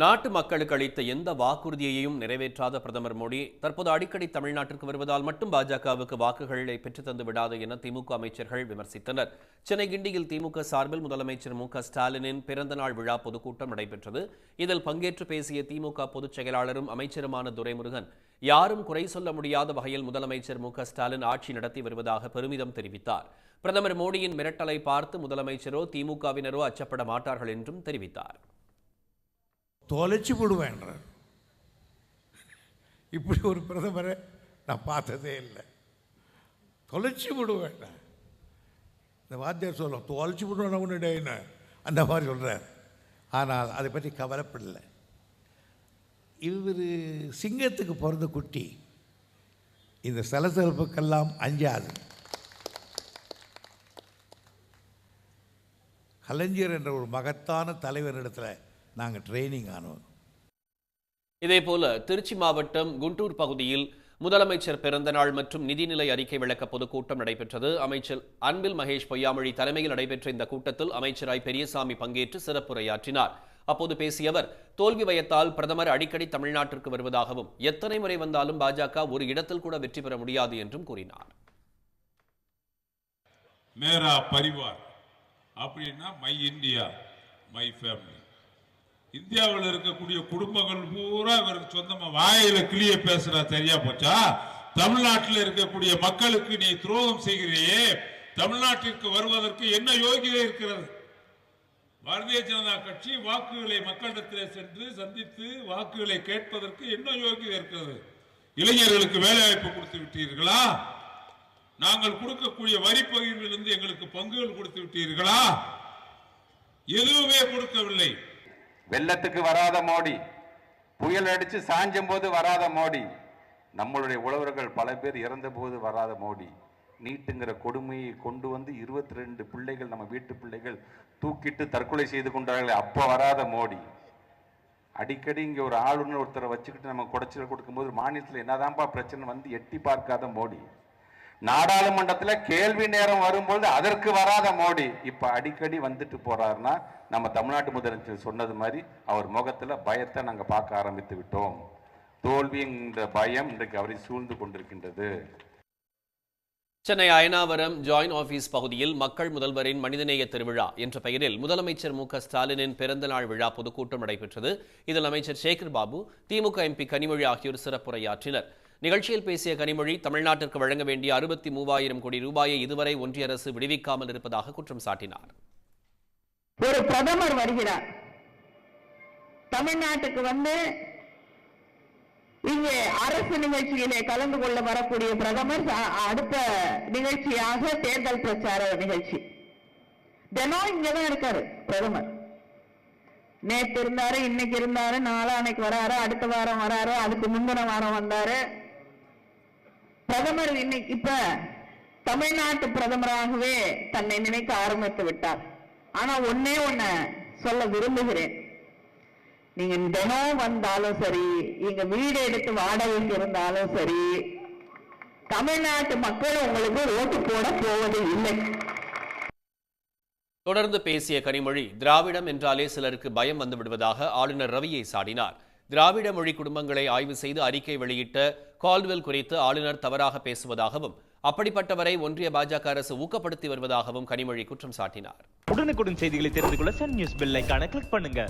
நாட்டு மக்களுக்கு அளித்த எந்த வாக்குறுதியையும் நிறைவேற்றாத பிரதமர் மோடி தற்போது அடிக்கடி தமிழ்நாட்டிற்கு வருவதால் மட்டும் பாஜகவுக்கு வாக்குகளை பெற்றுத்தந்து விடாது என திமுக அமைச்சர்கள் விமர்சித்தனர். சென்னை கிண்டியில் திமுக சார்பில் முதலமைச்சர் மு ஸ்டாலினின் பிறந்தநாள் விழா பொதுக்கூட்டம் நடைபெற்றது. இதில் பங்கேற்று பேசிய திமுக பொதுச் செயலாளரும் அமைச்சருமான துரைமுருகன் யாரும் குறை சொல்ல முடியாத வகையில் முதலமைச்சர் மு ஸ்டாலின் ஆட்சி நடத்தி வருவதாக பெருமிதம் தெரிவித்தார். பிரதமர் மோடியின் மிரட்டலை பார்த்து முதலமைச்சரோ திமுகவினரோ அச்சப்பட மாட்டார்கள் என்றும் தெரிவித்தார். தொலைச்சி விடுவேன்றார் இப்படி ஒரு பிரதமரை நான் பார்த்ததே இல்லை. தொலைச்சி விடுவேன் இந்த வாத்தியார் சொல்லும் தொலைச்சி விடுவேன் ஒன்று அந்த மாதிரி சொல்கிறார் ஆனால் அதை பற்றி கவலைப்படலை. இவர் சிங்கத்துக்கு பிறந்த குட்டி. இந்த சலசலப்புக்கெல்லாம் அஞ்சாது. கலைஞர் என்ற ஒரு மகத்தான தலைவரிடத்தில் நாங்கள் ட்ரைனிங் ஆனோம். இதேபோல திருச்சி மாவட்டம் குண்டூர் பகுதியில் முதலமைச்சர் பிறந்தநாள் மற்றும் நிதிநிலை அறிக்கை விளக்க பொதுக்கூட்டம் நடைபெற்றது. அமைச்சர் அன்பில் மகேஷ் பொய்யாமொழி தலைமையில் நடைபெற்ற இந்த கூட்டத்தில் அமைச்சராய் பெரியசாமி பங்கேற்று சிறப்புரையாற்றினார். அப்போது பேசிய அவர் தோல்வி பயத்தால் பிரதமர் அடிக்கடி தமிழ்நாட்டிற்கு வருவதாகவும் எத்தனை முறை வந்தாலும் பாஜக ஒரு இடத்தில் கூட வெற்றி பெற முடியாது என்றும் கூறினார். மேரா பரிவார். அப்படின்னா மை இந்தியா மை ஃபேமிலி இந்தியாவில் இருக்கக்கூடிய குடும்பங்கள் பூரா இவருக்கு சொந்தமா வாயில கிளிய பேசுறா சரியா போச்சா? தமிழ்நாட்டில் இருக்கக்கூடிய மக்களுக்கு நீ துரோகம் செய்கிறியே தமிழ்நாட்டிற்கு வருவதற்கு என்ன யோகிதை இருக்கிறது? பாரதிய ஜனதா கட்சி வாக்குகளை மக்களிடத்தில் சென்று சந்தித்து வாக்குகளை கேட்பதற்கு என்ன யோகிதை இருக்கிறது? இளைஞர்களுக்கு வேலை வாய்ப்பு கொடுத்து விட்டீர்களா? நாங்கள் கொடுக்கக்கூடிய வரி பகிர்விலிருந்து எங்களுக்கு பங்குகள் கொடுத்து விட்டீர்களா? எதுவுமே கொடுக்கவில்லை. வெள்ளத்துக்கு வராத மோடி புயல் அடித்து சாஞ்சும் போது வராத மோடி நம்மளுடைய உழவர்கள் பல பேர் இறந்த போது வராத மோடி நீட்டுங்கிற கொடுமையை கொண்டு வந்து இருபத்தி ரெண்டு பிள்ளைகள் நம்ம வீட்டு பிள்ளைகள் தூக்கிட்டு தற்கொலை செய்து கொண்டார்கள் அப்போ வராத மோடி. அடிக்கடி இங்கே ஒரு ஆளுநர் ஒருத்தரை வச்சுக்கிட்டு நம்ம குடைச்சல் கொடுக்கும்போது மாநிலத்தில் என்னதான்ப்பா பிரச்சனை வந்து எட்டி பார்க்காத மோடி. நாடாளுமன்றத்தில் கேள்வி நேரம் வரும்போது அதற்கு வராத மோடி. இப்போ அடிக்கடி வந்துட்டு போறாருன்னா நம்ம தமிழ்நாட்டு முதலமைச்சர் சொன்னது மாதிரி அவர் முகத்துல பயத்தை நாங்கள் பார்க்க ஆரம்பித்து விட்டோம். தோல்விங்கிற பயம் இன்றைக்கு அவரை சூழ்ந்து கொண்டிருக்கின்றது. சென்னை அயனாவரம் ஜாயின் ஆபீஸ் பகுதியில் மக்கள் முதல்வரின் மனிதநேய திருவிழா என்ற பெயரில் முதலமைச்சர் மு ஸ்டாலினின் ஸ்டாலினின் பிறந்தநாள் விழா பொதுக்கூட்டம் நடைபெற்றது. இதில் அமைச்சர் சேகர் பாபு திமுக எம்பி கனிமொழி ஆகியோர் சிறப்புரையாற்றினர். நிகழ்ச்சியில் பேசிய கனிமொழி தமிழ்நாட்டிற்கு வழங்க வேண்டிய அறுபத்தி மூவாயிரம் கோடி ரூபாயை இதுவரை ஒன்றிய அரசு விடுவிக்காமல் இருப்பதாக குற்றம் சாட்டினார். ஒரு பிரதமர் வருகிறார். தமிழ்நாட்டுக்கு வந்து இங்கே அரசு நிகழ்ச்சியிலே கலந்து கொள்ள வரக்கூடிய பிரதமர் அடுத்த நிகழ்ச்சியாக தேர்தல் பிரச்சார நிகழ்ச்சி. தினம் இங்கதான் இருக்காரு பிரதமர். நேற்று இருந்தாரு இன்னைக்கு இருந்தாரு நாளானைக்கு வராரு அடுத்த வாரம் வராரு அதுக்கு முந்தின வாரம் வந்தாரு. பிரதமர் இன்னைக்கு இப்ப தமிழ்நாட்டு பிரதமராகவே தன்னை நினைக்க ஆரம்பித்து விட்டார். ஆனா ஒன்னே ஒன்ன சொல்ல விரும்புகிறேன். நீங்க தினம் வந்தாலும் சரி இங்க வீடு எடுத்து வாடகைக்கு இருந்தாலும் சரி தமிழ்நாட்டு மக்கள் உங்களுக்கு ஓட்டு போட போவது இல்லை. தொடர்ந்து பேசிய கனிமொழி திராவிடம் என்றாலே சிலருக்கு பயம் வந்து விடுவதாக ஆளுநர் ரவியை சாடினார். திராவிட மொழி குடும்பங்களை ஆய்வு செய்து அறிக்கை வெளியிட்ட கால்வெல் குறித்து ஆளுநர் தவறாக பேசுவதாகவும் அப்படிப்பட்டவரை ஒன்றிய பாஜக அரசு ஊக்கப்படுத்தி வருவதாகவும் கனிமொழி குற்றம் சாட்டினார். உடனுக்குடன் செய்திகளை தெரிந்து கொள்ள சன் நியூஸ் பெல் கிளிக் பண்ணுங்க.